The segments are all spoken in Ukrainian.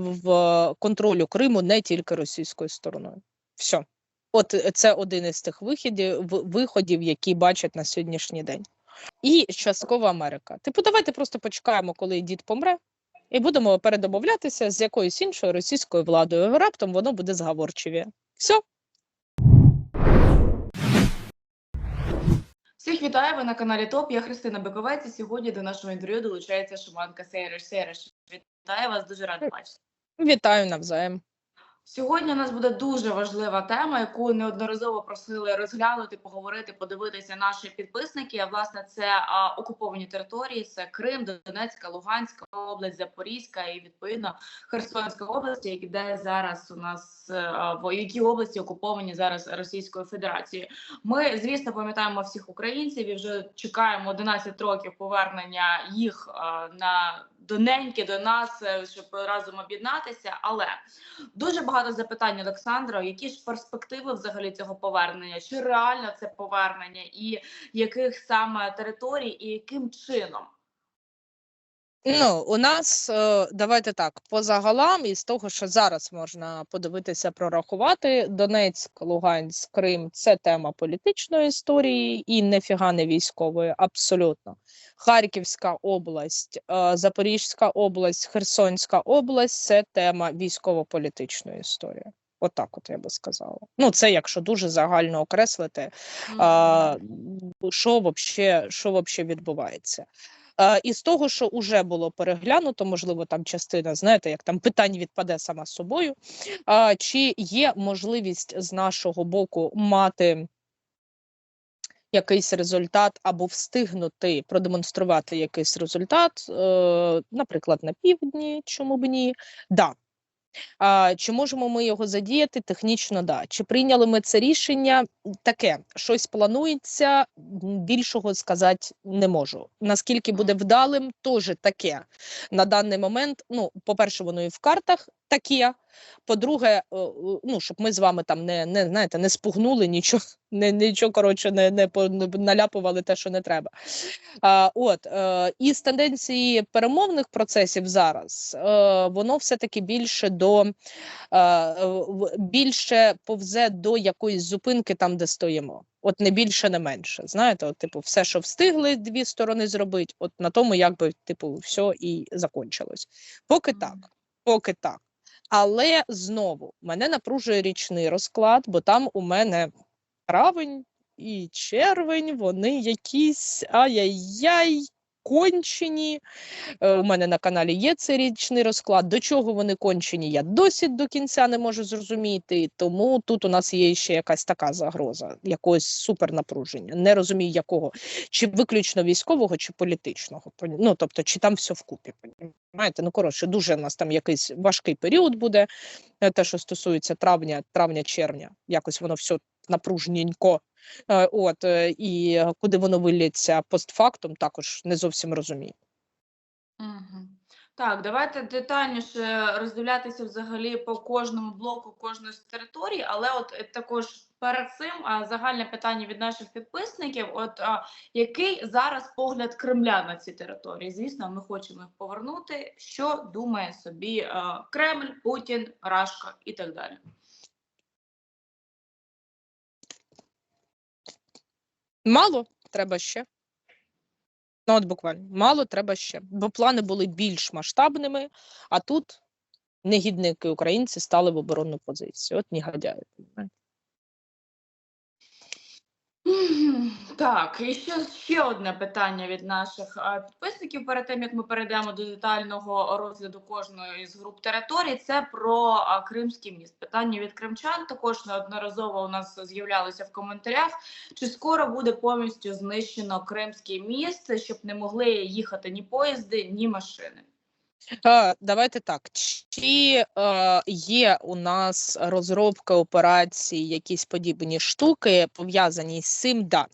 в контролю Криму не тільки російською стороною. Все. От е, це один із тих виходів, виходів, які бачать на сьогоднішній день. І частково Америка. Типу, давайте просто почекаємо, коли дід помре, і будемо передомовлятися з якоюсь іншою російською владою. Раптом воно буде зговорчиві. Все. Всіх вітаю, ви на каналі ТОП. Я Христина Биковець, і сьогодні до нашого інтерв'ю долучається Шиманка Сейриш. Сейриш, вітаю вас, дуже рада бачити. Вітаю навзаєм. Сьогодні у нас буде дуже важлива тема, яку неодноразово просили розглянути, поговорити, подивитися наші підписники. А власне це а, окуповані території: це Крим, Донецька, Луганська область, Запорізька і відповідно Херсонська область, які де зараз у нас е, в якій області окуповані зараз Російською Федерацією. Ми, звісно, пам'ятаємо всіх українців і вже чекаємо 11 років повернення їх а, на доненьки до нас, е, щоб разом об'єднатися. Але дуже багато запитань, Олександра. Які ж перспективи взагалі цього повернення? Чи реально це повернення, і яких саме територій, і яким чином? Ну, у нас е, давайте так, по загалам, із того, що зараз можна подивитися, прорахувати, Донецьк, Луганськ, Крим це тема політичної історії і нефіга не військової, абсолютно. Харківська область, е, Запорізька область, Херсонська область це тема військово-політичної історії. Отак, от я би сказала. Ну, це якщо дуже загально окреслити, а, що вообще, що вообще відбувається. А, і з того, що вже було переглянуто, можливо, там частина, знаєте, як там питань відпаде сама собою. Чи є можливість з нашого боку мати якийсь результат або встигнути продемонструвати якийсь результат, е, наприклад, на півдні, чому б ні? Да. А, чи можемо ми його задіяти? Технічно, да. Чи прийняли ми це рішення? Таке, щось планується, більшого сказати не можу. Наскільки буде вдалим, теж таке. На даний момент, ну, по-перше, воно і в картах таке. По-друге, е, е, ну, щоб ми з вами там не, не, знаєте, не спугнули нічого, не, нічого коротше, не, не, наляпували те, що не треба. А, от, е, і з тенденції перемовних процесів зараз е, воно все-таки більше до е, більше повзе до якоїсь зупинки там, де стоїмо. От не більше, не менше. Знаєте, от, типу, все, що встигли дві сторони зробити, от на тому, якби типу, все і закончилось. Поки так, поки так. Але знову мене напружує річний розклад, бо там у мене травень і червень, вони якісь ай-яй-яй, кончені. Е, У мене на каналі є цей річний розклад. До чого вони кончені, я досі до кінця не можу зрозуміти. Тому тут у нас є ще якась така загроза, якогось супернапруження. Не розумію, якого, чи виключно військового, чи політичного. Ну, тобто, чи там все вкупі. Понімаєте? Ну, коротше, дуже у нас там якийсь важкий період буде. е, Те, що стосується травня, травня-червня, якось воно все напружненько. Е, От е, і куди воно виліться постфактум, також не зовсім розумію. Мгм. Так, давайте детальніше роздивлятися взагалі по кожному блоку кожної з територій, але от е, також перед цим загальне питання від наших підписників: от а, який зараз погляд Кремля на ці території? Звісно, ми хочемо їх повернути. Що думає собі а, Кремль, Путін, Рашка і так далі? Мало треба ще. Ну, от буквально мало треба ще. Бо плани були більш масштабними, а тут негідники українці стали в оборонну позицію. От негодяї. понімаєте? Так, і ще, ще одне питання від наших підписників перед тим, як ми перейдемо до детального розгляду кожної з груп територій. Це про Кримський міст. Питання від кримчан також неодноразово у нас з'являлися в коментарях. Чи скоро буде повністю знищено Кримський міст, щоб не могли їхати ні поїзди, ні машини? Е, Давайте так. Чи е, є у нас розробка операцій, якісь подібні штуки пов'язані з цим? Да.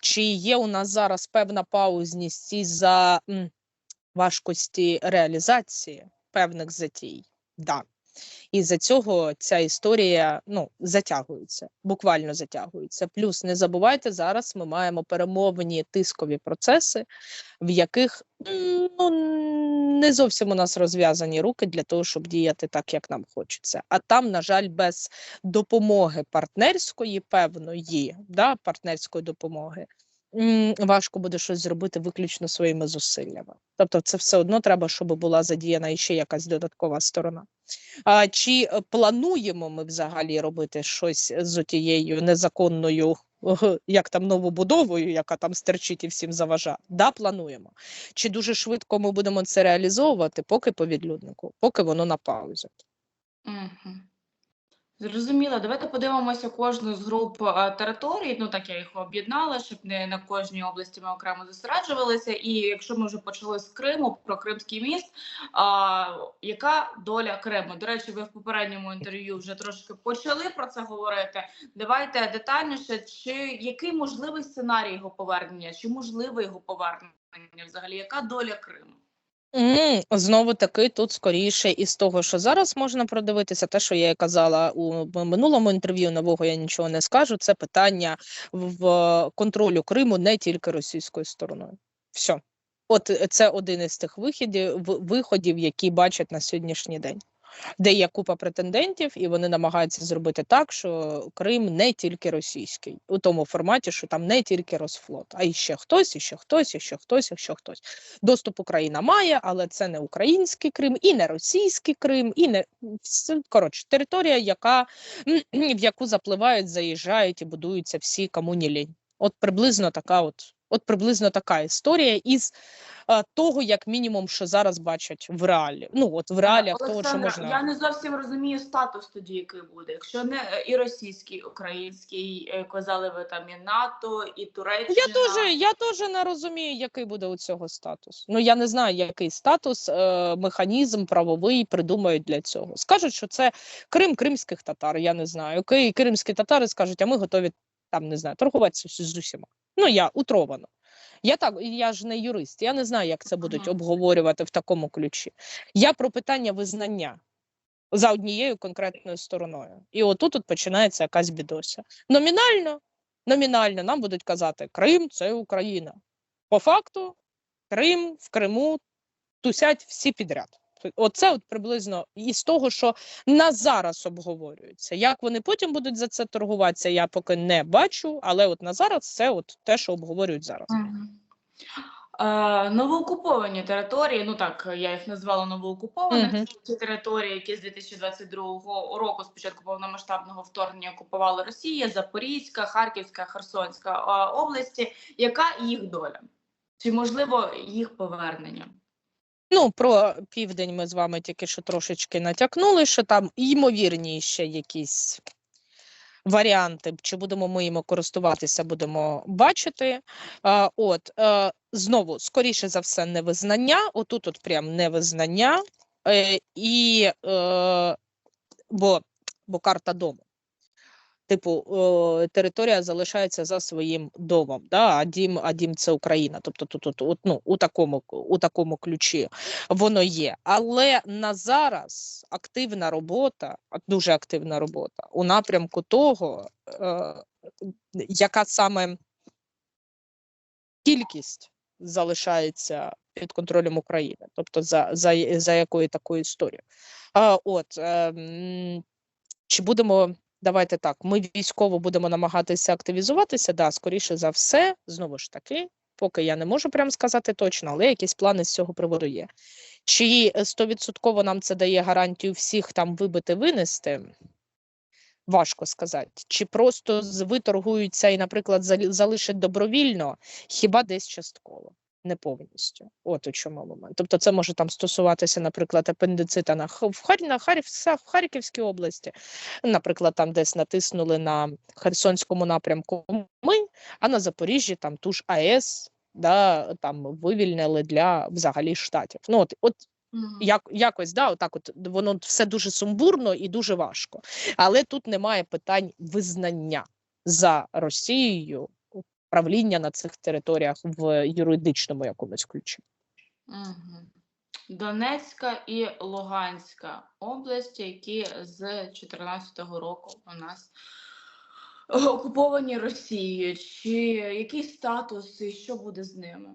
Чи є у нас зараз певна паузність із-за м, важкості реалізації певних затій? Да. І за цього ця історія ну, затягується, буквально затягується. Плюс не забувайте, зараз ми маємо перемовні тискові процеси, в яких ну, не зовсім у нас розв'язані руки для того, щоб діяти так, як нам хочеться. А там, на жаль, без допомоги партнерської, певної, да, партнерської допомоги. Важко буде щось зробити виключно своїми зусиллями. Тобто, це все одно треба, щоб була задіяна іще якась додаткова сторона. А чи е, плануємо ми взагалі робити щось з тією незаконною, як там новобудовою, яка там стерчить і всім заважає? Да, плануємо. Чи дуже швидко ми будемо це реалізовувати, поки по відлюднику, поки воно на паузі. Мгм. Зрозуміло. Давайте подивимося кожну з груп е, територій. Ну так я їх об'єднала, щоб не на кожній області ми окремо зосереджувалися. І якщо ми вже почали з Криму про Кримський міст, а, яка доля Криму? До речі, ви в попередньому інтерв'ю вже трошки почали про це говорити. Давайте детальніше, чи який можливий сценарій його повернення, чи можливе його повернення взагалі? Яка доля Криму? М, Знову таки, тут скоріше із того, що зараз можна продивитися, те, що я і казала у минулому інтерв'ю, нового я нічого не скажу. Це питання в контролю Криму не тільки російською стороною. Все. От е, це один із тих виходів, виходів, які бачать на сьогоднішній день, де є купа претендентів, і вони намагаються зробити так, що Крим не тільки російський, у тому форматі, що там не тільки Росфлот, а і ще хтось, і ще хтось, і ще хтось, і ще хтось. Доступ Україна має, але це не український Крим, і не російський Крим, і не коротше, територія, яка в яку запливають, заїжджають і будуються всі кому лінь. От приблизно така, от, от приблизно така історія із е, того, як мінімум, що зараз бачать в реалі. Ну от в реаліях того, що можна. Я не зовсім розумію статус тоді, який буде. Якщо не е, і російський, і український, е, казали ви там і НАТО, і Туреччина. Я теж, я теж не розумію, який буде у цього статус. Ну я не знаю, який статус, е, механізм правовий придумають для цього. Скажуть, що це Крим кримських татар. Я не знаю. Ки- Кримські татари скажуть, а ми готові там не знаю, торгуватися з усіма. Ну я утровано. Я так, я ж не юрист, я не знаю, як це будуть обговорювати в такому ключі. Я про питання визнання за однією конкретною стороною. І отут от починається якась бідося. Номінально, номінально нам будуть казати, Крим це Україна. По факту, Крим в Криму тусять всі підряд. Оце от приблизно із того, що на зараз обговорюється. Як вони потім будуть за це торгуватися, я поки не бачу, але от на зараз це от те, що обговорюють зараз. Е, новоокуповані території, ну так я їх назвала новоокупованими. Мгм. Це території, які з 2022 року, з початку повномасштабного вторгнення, окупувала Росія, Запорізька, Харківська, Херсонська області. Яка їх доля? Чи можливо їх повернення? Ну, про південь ми з вами тільки що трошечки натякнули, що там ймовірні ще якісь варіанти, чи будемо ми їм користуватися, будемо бачити. А, от, е, знову, скоріше за все, невизнання. Отут от прям невизнання. Е, і, е, бо, бо карта дому. Типу, е, територія залишається за своїм домом, да? а дім, а дім це Україна. Тобто тут, тут от, ну, у, такому, у такому ключі воно є. Але на зараз активна робота, дуже активна робота у напрямку того, е, яка саме кількість залишається під контролем України, тобто за, за, за якою такою історією. А, от, ем, чи будемо. Давайте так, ми військово будемо намагатися активізуватися. Да, скоріше за все, знову ж таки, поки я не можу прям сказати точно, але якісь плани з цього приводу є. Чи е, стовідсотково нам це дає гарантію всіх там вибити, винести? Важко сказати. Чи просто виторгуються і, наприклад, залишать добровільно, хіба десь частково, не повністю. От у чому момент. Тобто, це може там стосуватися, наприклад, апендицита на на в Харківській області. Наприклад, там десь натиснули на Херсонському напрямку ми, а на Запоріжжі там ту ж АЕС. Да, там вивільнили для взагалі штатів. Ну от, от як, якось да, отак от воно все дуже сумбурно і дуже важко. Але тут немає питань визнання за Росією правління на цих територіях в юридичному якомусь ключі. Донецька і Луганська області, які з 2014 року у нас окуповані Росією. Чи який статус і що буде з ними?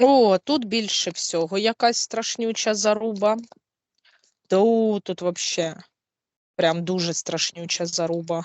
О, тут більше всього якась страшнюча заруба. Ту, тут вообще прям дуже страшнюча заруба.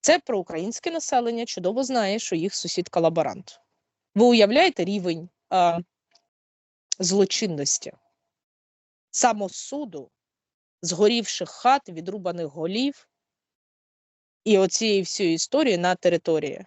Це проукраїнське населення чудово знає, що їх сусід колаборант. Ви уявляєте рівень е, злочинності, самосуду, згорівших хат, відрубаних голів і оцієї всієї історії на території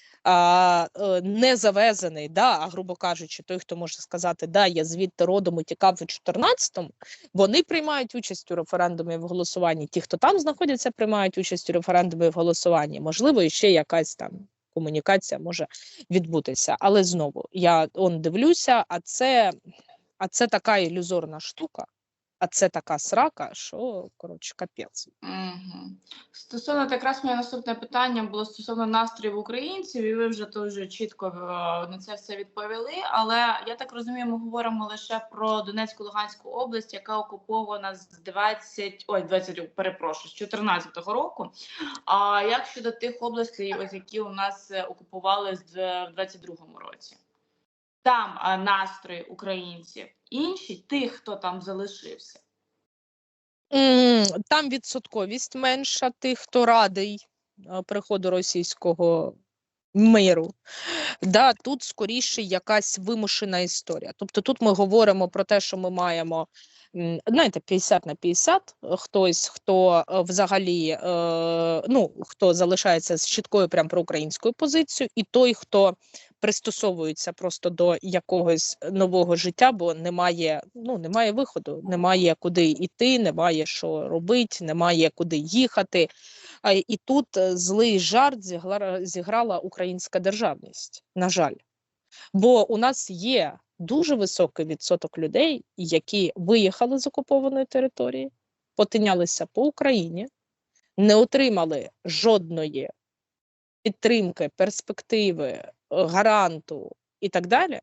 а, е, не завезений, да, а грубо кажучи, той, хто може сказати, да, я звідти родом і тікав у 14-му, вони приймають участь у референдумі в голосуванні. Ті, хто там знаходяться, приймають участь у референдумі в голосуванні. Можливо, і ще якась там комунікація може відбутися. Але знову я он дивлюся, а це, а це така ілюзорна штука, а це така срака, що коротше капець. Угу. Стосовно якраз моє наступне питання було стосовно настроїв українців, і ви вже дуже чітко е, на це все відповіли. Але я так розумію, ми говоримо лише про Донецьку Луганську область, яка окупована з 20, ой, 20, перепрошую, з 14 року. А як щодо тих областей, які у нас е, окупували з в 22-му році? Там настрої українців інші, тих, хто там залишився. Там відсотковість менша тих, хто радий приходу російського миру. Да, тут скоріше якась вимушена історія. Тобто тут ми говоримо про те, що ми маємо знаєте, 50 на 50, е, хтось, хто взагалі ну, хто залишається з чіткою прям проукраїнською позицією, і той, хто пристосовується просто до якогось нового життя, бо немає, ну, немає виходу, немає куди йти, немає що робити, немає куди їхати. І тут е, злий жарт зіграла українська державність, на жаль. Бо у нас є дуже високий відсоток людей, які виїхали з окупованої території, потинялися по Україні, не отримали жодної підтримки, перспективи, гаранту і так далі,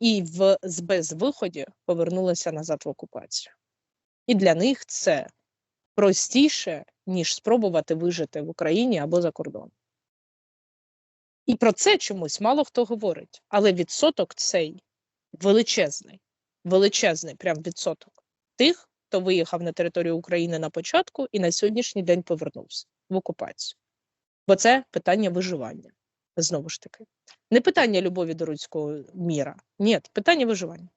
і в безвиході повернулися назад в окупацію. І для них це простіше, ніж спробувати вижити в Україні або за кордоном. І про це чомусь мало хто говорить, але відсоток цей величезний, величезний прям відсоток тих, хто виїхав на територію України на початку і на сьогоднішній день повернувся в окупацію. Бо це питання виживання. Знову ж таки, не питання любові до руського міра. Ні, питання виживання.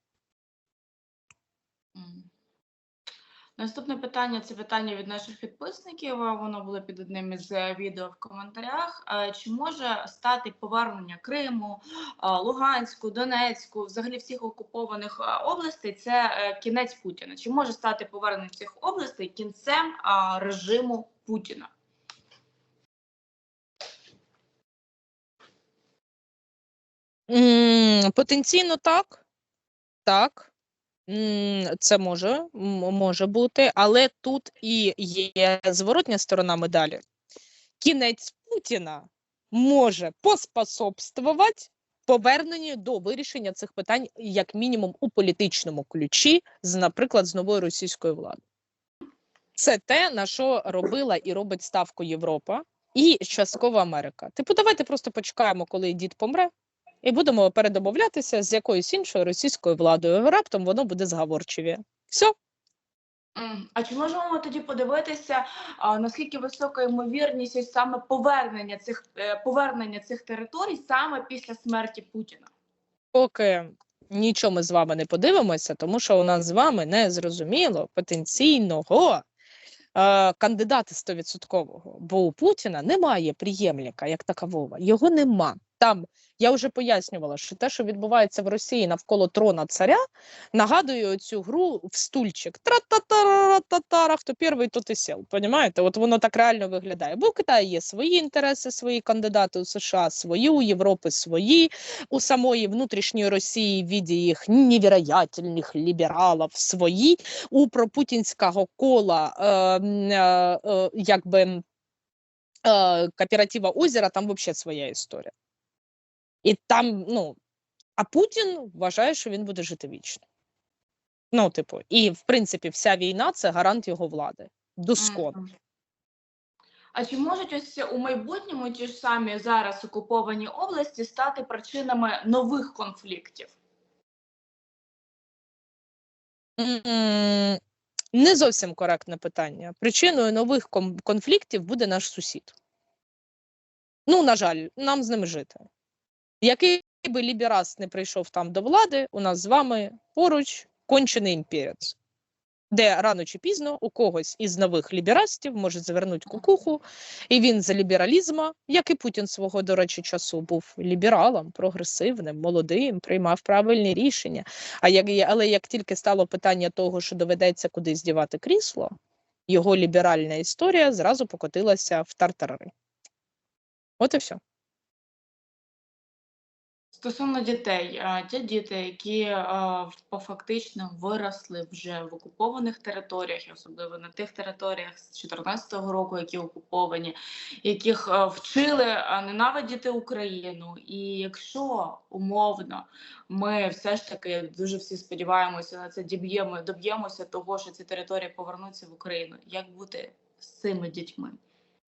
Наступне питання це питання від наших підписників. Воно було під одним із е, відео в коментарях. Чи може стати повернення Криму, Луганську, Донецьку, взагалі всіх окупованих областей? Це е, кінець Путіна? Чи може стати повернення цих областей кінцем режиму Путіна? Потенційно так. Так. Це може, може бути, але тут і є зворотня сторона медалі. Кінець Путіна може поспособствувати поверненню до вирішення цих питань, як мінімум, у політичному ключі, з, наприклад, з новою російською владою. Це те, на що робила і робить ставку Європа і частково Америка. Типу, давайте просто почекаємо, коли дід помре, і будемо передомовлятися з якоюсь іншою російською владою. Раптом воно буде зговорчиві. Все. А чи можемо ми тоді подивитися, наскільки висока ймовірність ось саме повернення цих е, повернення цих територій саме після смерті Путіна? Поки нічого ми з вами не подивимося, тому що у нас з вами не зрозуміло потенційного е, кандидата стовідсоткового. Бо у Путіна немає приємника як такового. Його нема. Там я вже пояснювала, що те, що відбувається в Росії навколо трона царя, нагадує цю гру в стульчик. Тра-та-та-ра-та-тара, хто перший, тот і сел. Понімаєте? От воно так реально виглядає. Бо в Китаї є свої інтереси, свої кандидати у США, свої, у Європи свої, у самої внутрішньої Росії в віді їх невероятельних лібералів свої, у пропутінського кола е, е, е, якби е, кооператива озера, там взагалі своя історія. І там, ну, а Путін вважає, що він буде жити вічно. Ну, типу, і в принципі, вся війна це гарант його влади. Доскон. Мгм. А чи можуть ось у майбутньому ті ж самі зараз окуповані області стати причинами нових конфліктів? Не зовсім коректне питання. Причиною нових конфліктів буде наш сусід. Ну, на жаль, нам з ним жити. Який би ліберас не прийшов там до влади, у нас з вами поруч кончений імперець, де рано чи пізно у когось із нових ліберастів може завернути кукуху, і він за лібералізма, як і Путін свого, до речі, часу був лібералом, прогресивним, молодим, приймав правильні рішення. А як, але як тільки стало питання того, що доведеться кудись дівати крісло, його ліберальна історія зразу покотилася в тартарари. От і все. Стосовно дітей, ті діти, які фактично виросли вже в окупованих територіях, особливо на тих територіях з 2014 року, які окуповані, яких вчили ненавидіти Україну. І якщо умовно ми все ж таки дуже всі сподіваємося на це, діб'ємо, доб'ємося того, що ці території повернуться в Україну, як бути з цими дітьми?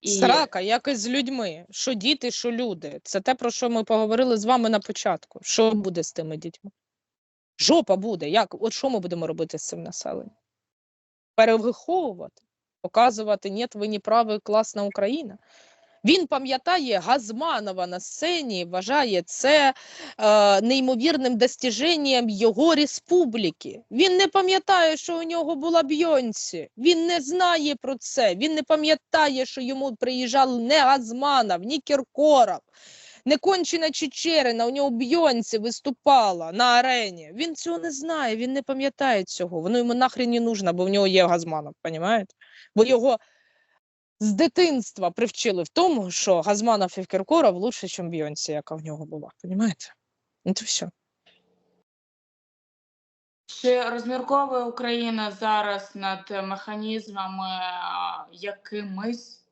Срака, як і з людьми. Що діти, що люди. Це те, про що ми поговорили з вами на початку. Що буде з тими дітьми? Жопа буде. Як? От що ми будемо робити з цим населенням? Перевиховувати, показувати, ні, ви не праві, класна Україна. Він пам'ятає Газманова на сцені, вважає це е, неймовірним достіженням його республіки. Він не пам'ятає, що у нього була Бйонсі. Він не знає про це. Він не пам'ятає, що йому приїжджав не Газманов, ні Кіркоров, не кончена Чечерина. У нього Бйонсі виступала на арені. Він цього не знає, він не пам'ятає цього. Воно йому нахрен не нужно, бо в нього є Газманов, понімаєте? Бо його з дитинства привчили в тому, що Газманов і Кіркоров лучше, ніж Бйонсі, яка в нього була. Понімаєте? Ну то все. Чи розмірковує Україна зараз над механізмами а, якимись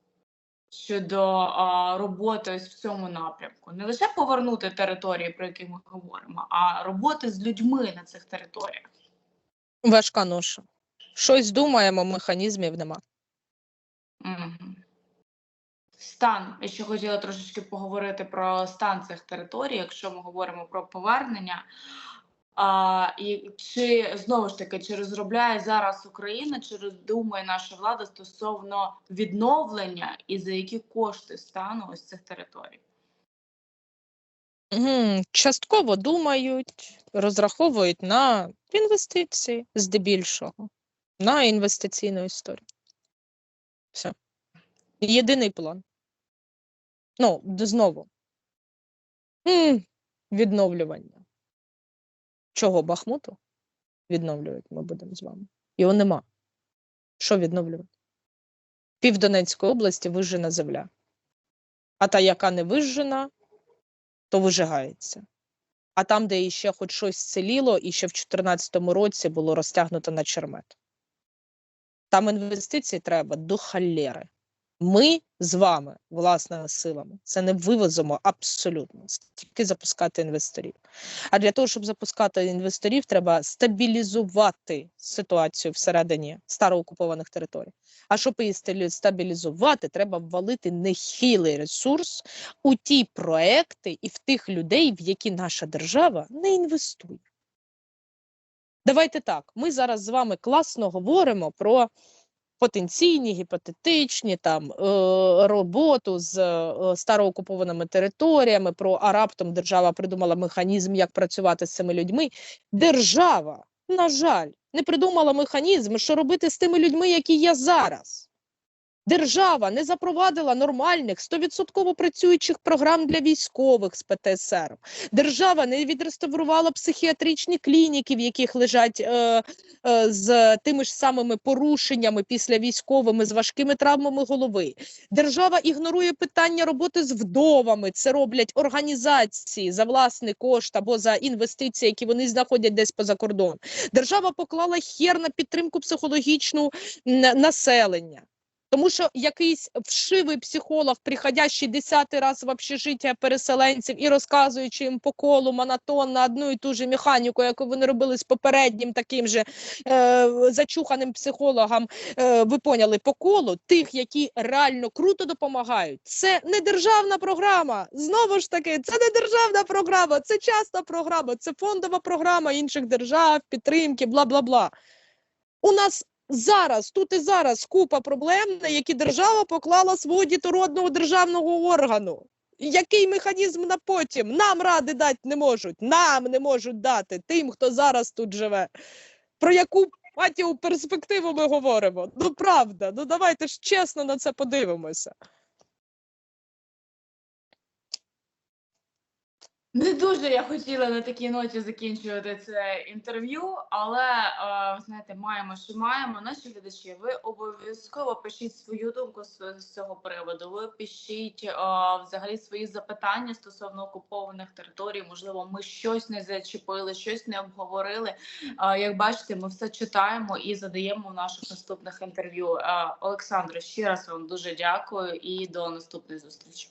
щодо а, роботи ось в цьому напрямку? Не лише повернути території, про які ми говоримо, а роботи з людьми на цих територіях. Важка ноша. Щось думаємо, механізмів нема. Стан. Я ще хотіла трошечки поговорити про стан цих територій, якщо ми говоримо про повернення. А, і чи знову ж таки чи розробляє зараз Україна, чи роздумує наша влада стосовно відновлення і за які кошти стану ось цих територій? Частково думають, розраховують на інвестиції здебільшого, на інвестиційну історію. Все. Єдиний план. Ну, знову. М, Відновлювання. Чого Бахмуту? Відновлювати ми будемо з вами. Його нема. Що відновлювати? Пів Донецької області вижжена земля. А та, яка не вижжена, то вижигається. А там, де іще хоч щось ціліло, і ще в 2014 році було розтягнуто на чермет. Там інвестицій треба до халєри. Ми з вами, власними силами, це не вивозимо абсолютно, тільки запускати інвесторів. А для того, щоб запускати інвесторів, треба стабілізувати ситуацію всередині староокупованих територій. А щоб її стабілізувати, треба ввалити нехилий ресурс у ті проекти і в тих людей, в які наша держава не інвестує. Давайте так. Ми зараз з вами класно говоримо про потенційні, гіпотетичні там е, роботу з е, староокупованими територіями. Про а раптом держава придумала механізм, як працювати з цими людьми. Держава, на жаль, не придумала механізм, що робити з тими людьми, які є зараз. Держава не запровадила нормальних 100% працюючих програм для військових з ПТСР. Держава не відреставрувала психіатричні клініки, в яких лежать е, е, з тими ж самими порушеннями після військовими, з важкими травмами голови. Держава ігнорує питання роботи з вдовами. Це роблять організації за власний кошт або за інвестиції, які вони знаходять десь поза кордон. Держава поклала хер на підтримку психологічну населення. Тому що якийсь вшивий психолог, приходящий десятий раз в общежиття переселенців і розказуючи їм по колу монотонно одну і ту же механіку, яку вони робили з попереднім таким же е, зачуханим психологом, е, ви поняли по колу тих, які реально круто допомагають. Це не державна програма. Знову ж таки, це не державна програма, це частна програма, це фондова програма інших держав, підтримки, бла бла бла. У нас зараз, тут і зараз купа проблем, на які держава поклала свого дітородного державного органу. Який механізм на потім? Нам ради дати не можуть, нам не можуть дати тим, хто зараз тут живе. Про яку матію перспективу ми говоримо? Ну правда, ну давайте ж чесно на це подивимося. Не дуже я хотіла на такій ноті закінчувати це інтерв'ю, але е, знаєте, маємо, що маємо. Наші глядачі, ви обов'язково пишіть свою думку з, цього приводу. Ви пишіть е, взагалі свої запитання стосовно окупованих територій. Можливо, ми щось не зачепили, щось не обговорили. Е, як бачите, ми все читаємо і задаємо в наших наступних інтерв'ю. Е, ще раз вам дуже дякую і до наступної зустрічі.